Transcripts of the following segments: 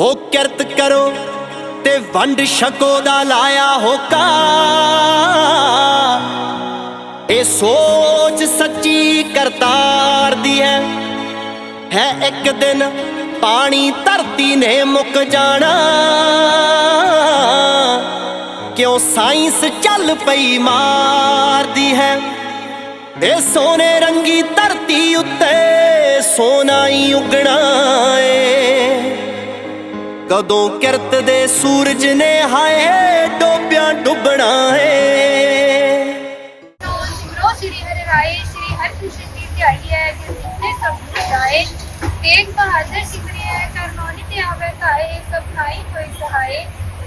ਹੋ ਕਿਰਤ ਕਰੋ ਤੇ ਵੰਡ ਛਕੋ ਦਾ ਲਾਇਆ ਹੋਕਾ। ਇਹ ਸੋਚ ਸੱਚੀ ਕਰਤਾਰ ਦੀ ਹੈ। ਹੈ ਇੱਕ ਦਿਨ ਪਾਣੀ ਧਰਤੀ ਨੇ ਮੁੱਕ ਜਾਣਾ। ਕਿਉਂ ਸਾਇੰਸ ਚੱਲ ਪਈ ਮਾਰਦੀ ਹੈ। ਇਹ ਸੋਨੇ ਰੰਗੀ ਧਰਤੀ ਉੱਤੇ ਸੋਨਾ ਹੀ ਉਗਣਾ। ਕਦੋਂ ਕਿਰਤ ਦੇ ਸੂਰਜ ਨੇ ਹਾਏ ਡੋਬਿਆਂ ਡੁੱਬਣਾ ਏ ਸਿਮਰੋ, ਸ੍ਰੀ ਹਰਿ ਰਾਏ, ਸ੍ਰੀ ਹਰਿਕ੍ਰਿਸ਼ਨ ਦੀ ਧਿਆਈ ਹੈ ਕਿ ਜਿਤਨੇ ਸਭ ਜਾਏ। ਤੇਗ ਬਹਾਦਰ ਸਿਮਰਿਆ ਹੈ ਤੇ ਆਵੇ ਕਾਏ ਸਭ ਨਾਈ ਹੋਏ ਸਹਾਏ।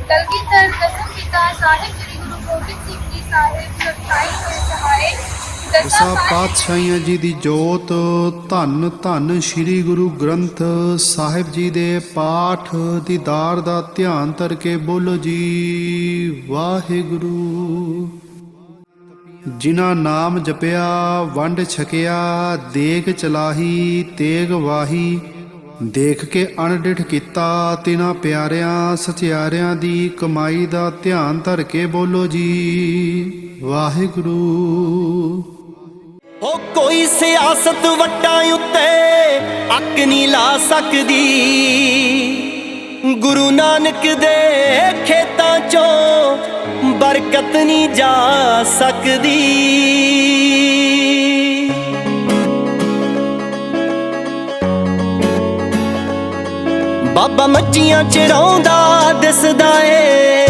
ਕਲਗੀਧਰ ਦਸਮ ਪਿਤਾ ਸਾਹਿਬ ਸ੍ਰੀ ਗੁਰੂ ਗੋਬਿੰਦ ਸਿੰਘ ਜੀ ਸਾਹਿਬ ਸਭ ਨਾਈ ਹੋਏ ਸਹਾਏ। ਦਸਾਂ ਦਸਾਂ ਪਾਤਸ਼ਾਹ ਪਾਤਸ਼ਾਹੀਆਂ ਜੀ ਦੀ ਜੋਤ ਧੰਨ ਧੰਨ ਸ੍ਰੀ ਗੁਰੂ ਗ੍ਰੰਥ ਸਾਹਿਬ ਜੀ ਦੇ ਪਾਠ ਦੀਦਾਰ ਦਾ ਧਿਆਨ ਧਰ ਕੇ ਬੋਲੋ ਜੀ ਵਾਹਿਗੁਰੂ। ਜਿਨ੍ਹਾਂ ਨਾਮ ਜਪਿਆ ਵੰਡ ਛਕਿਆ ਦੇਖ ਚਲਾਹੀ ਤੇਗ ਵਾਹੀ ਦੇਖ ਕੇ ਅਣਡਿਠ ਕੀਤਾ ਤਿਨਾ ਪਿਆਰਿਆਂ ਸਚਿਆਰਿਆਂ ਦੀ ਕਮਾਈ ਦਾ ਧਿਆਨ ਧਰ ਕੇ ਬੋਲੋ ਜੀ ਵਾਹਿਗੁਰੂ। ਹੋ ਕੋਈ ਸਿਆਸਤ ਵੱਟਾਂ ਉੱਤੇ ਅੱਕ ਨਹੀਂ ਲਾ ਸਕਦੀ। ਗੁਰੂ ਨਾਨਕ ਦੇ ਖੇਤਾਂ ਚੋਂ ਬਰਕਤ ਨਹੀਂ ਜਾ ਸਕਦੀ। ਬਾਬਾ ਮੱਝੀਆਂ ਚਰਾਉਂਦਾ ਦਿਸਦਾ ਏ।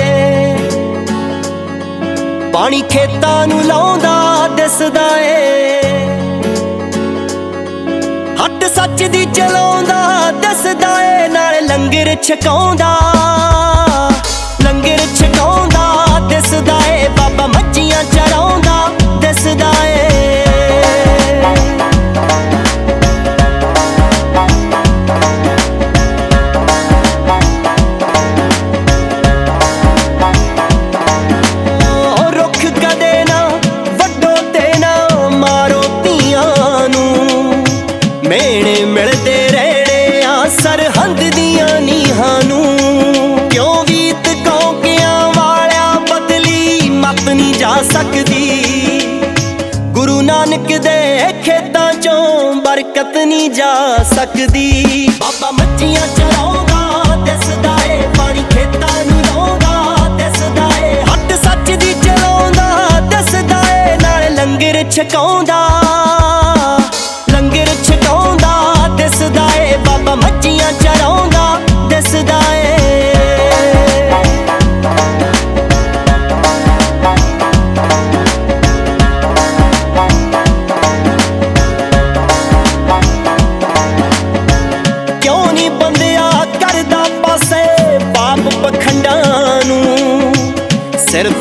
ਪਾਣੀ ਖੇਤਾਂ ਨੂੰ ਲਾਉਂਦਾ, ਦਿਸਦਾ ਏ। ਹੱਟ ਸੱਚ ਦੀ ਚਲਾਉਂਦਾ, ਦਿਸਦਾ ਏ, ਨਾਲ ਲੰਗਰ ਛਕਾਉਂਦਾ। ਲੰਗਰ ਛਕਾਉਂਦਾ, ਦਿਸਦਾ ਜਾ ਸਕਦੀ। ਗੁਰੂ ਨਾਨਕ ਦੇ ਖੇਤਾਂ ਚੋਂ ਬਰਕਤ ਨਹੀਂ ਜਾ ਸਕਦੀ। ਬਾਬਾ ਮੱਛੀਆਂ ਚਰਾਉਂਦਾ, ਦਿਸਦਾ ਏ, ਪਾਣੀ ਖੇਤਾਂ ਨੂੰ ਲਾਉਂਦਾ, ਦਿਸਦਾ ਏ। ਹੱਟ ਸੱਚ ਦੀ ਚਲਾਉਂਦਾ, ਦਿਸਦਾ ਏ, ਨਾਲ ਲੰਗਰ ਛਕਾਉਂਦਾ।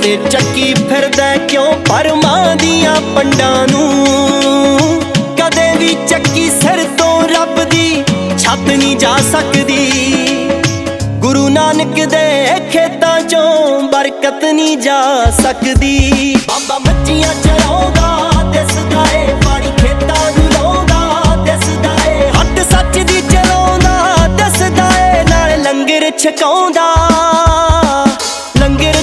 ਤੇ ਚੱਕੀ ਫਿਰਦਾ ਕਿਉਂ ਪਰਮਾਂ ਦੀਆਂ ਪੰਡਾਂ ਨੂੰ? ਕਦੇ ਵੀ ਚੱਕੀ ਸਿਰ ਤੋਂ ਰੱਬ ਦੀ ਛੱਤ ਨਹੀਂ ਜਾ ਸਕਦੀ। ਗੁਰੂ ਨਾਨਕ ਦੇ ਖੇਤਾਂ ਚੋਂ ਬਰਕਤ ਨਹੀਂ ਜਾ ਸਕਦੀ। ਬਾਬਾ ਮੱਝੀਆਂ ਚਰਾਉਂਦਾ ਦਿਸਦਾ ਏ ਪਾਣੀ ਖੇਤਾਂ ਨੂੰ ਲਾਉਂਦਾ ਦਿਸਦਾ ਏ ਹੱਟ ਸੱਚ ਦੀ ਚਲਾਉਂਦਾ ਦਿਸਦਾ ਏ ਨਾਲ ਲੰਗਰ ਛਕਾਉਂਦਾ। ਲੰਗਰ